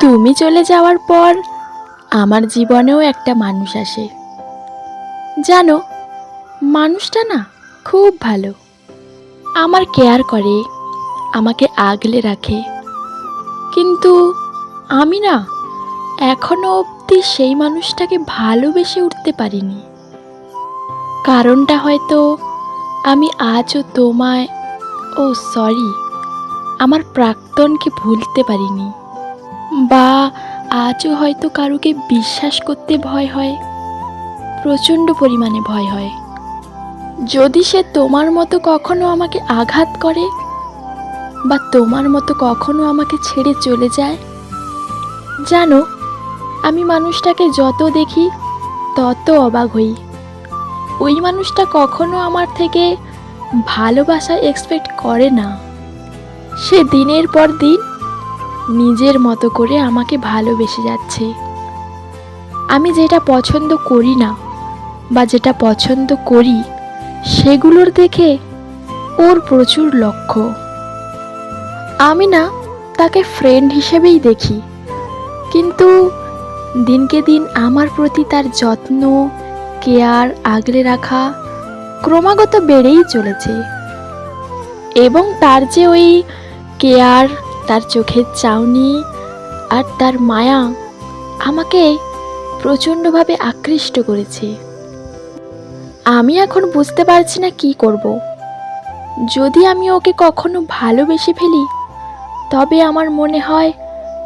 তুমি চলে যাওয়ার পর আমার জীবনেও একটা মানুষ আসে। জানো, মানুষটা না খুব ভালো। আমার কেয়ার করে, আমাকে আগলে রাখে। কিন্তু আমি না এখনও অবধি সেই মানুষটাকে ভালোবেসে উঠতে পারিনি। কারণটা হয়তো আমি আজও তোমায়, ও সরি, আমার প্রাক্তনকে ভুলতে পারিনি। বা আজও হয়তো কারুকে বিশ্বাস করতে ভয় হয়, প্রচণ্ড পরিমাণে ভয় হয়। যদি সে তোমার মতো কখনো আমাকে আঘাত করে বা তোমার মতো কখনো আমাকে ছেড়ে চলে যায়, জানো, আমি মানুষটাকে যত দেখি তত অবাক হই। ওই মানুষটা কখনো আমার থেকে ভালোবাসা এক্সপেক্ট করে না। সে দিনের পর দিন নিজের মতো করে আমাকে ভালোবেসে যাচ্ছে। আমি যেটা পছন্দ করি না বা যেটা পছন্দ করি, সেগুলোর দেখে ওর প্রচুর লক্ষ্য। আমি না, তাকে ফ্রেন্ড হিসেবেই দেখি। কিন্তু দিনকে দিন আমার প্রতি তার যত্ন, কেয়ার, আগলে রাখা ক্রমাগত বেড়েই চলেছে। এবং তার যে ওই কেয়ার তার চোখের চাউনি আর তার মায়া আমাকে প্রচণ্ডভাবে আকৃষ্ট করেছে। আমি এখন বুঝতে পারছি না কি করব। যদি আমি ওকে কখনো ভালোবেসে ফেলি, তবে আমার মনে হয়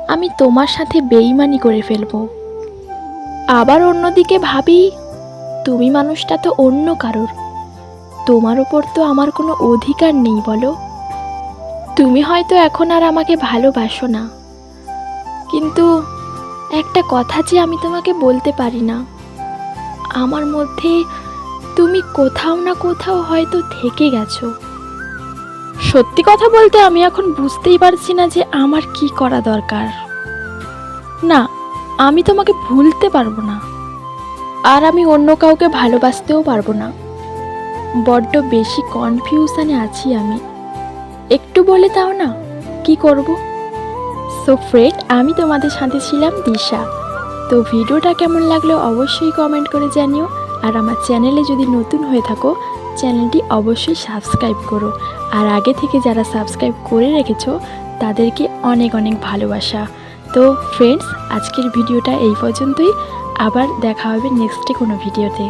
আমি তোমার সাথে বেইমানি করে ফেলব। আবার অন্যদিকে ভাবি, তুমি মানুষটা তো অন্য কারোর। তোমার ওপর তো আমার কোনো অধিকার নেই বলো। তুমি হয়তো এখন আর আমাকে ভালোবাসো না। কিন্তু একটা কথা যে আমি তোমাকে বলতে পারি না, আমার মধ্যে তুমি কোথাও না কোথাও হয়তো থেকে গেছো। সত্যি কথা বলতে আমি এখন বুঝতেই পারছি না যে আমার কি করা দরকার। না, আমি তোমাকে ভুলতে পারব না, আর আমি অন্য কাউকে ভালোবাসতেও পারব না। বড্ড বেশি কনফিউশনে আছি আমি। একটু বলে দাও না, কি করব? সো ফ্রেন্ড আমি তোমাদের সাথে ছিলাম দিশা। তো ভিডিওটা কেমন লাগল অবশ্যই কমেন্ট করে জানিও। আর আমার চ্যানেলে যদি নতুন হয়ে থাকো, চ্যানেলটি অবশ্যই সাবস্ক্রাইব করো। আর আগে থেকে যারা সাবস্ক্রাইব করে রেখেছো, তাদেরকে অনেক অনেক ভালোবাসা। তো ফ্রেন্ডস আজকের ভিডিওটা এই পর্যন্তই। আবার দেখা হবে নেক্সটে কোনো ভিডিওতে।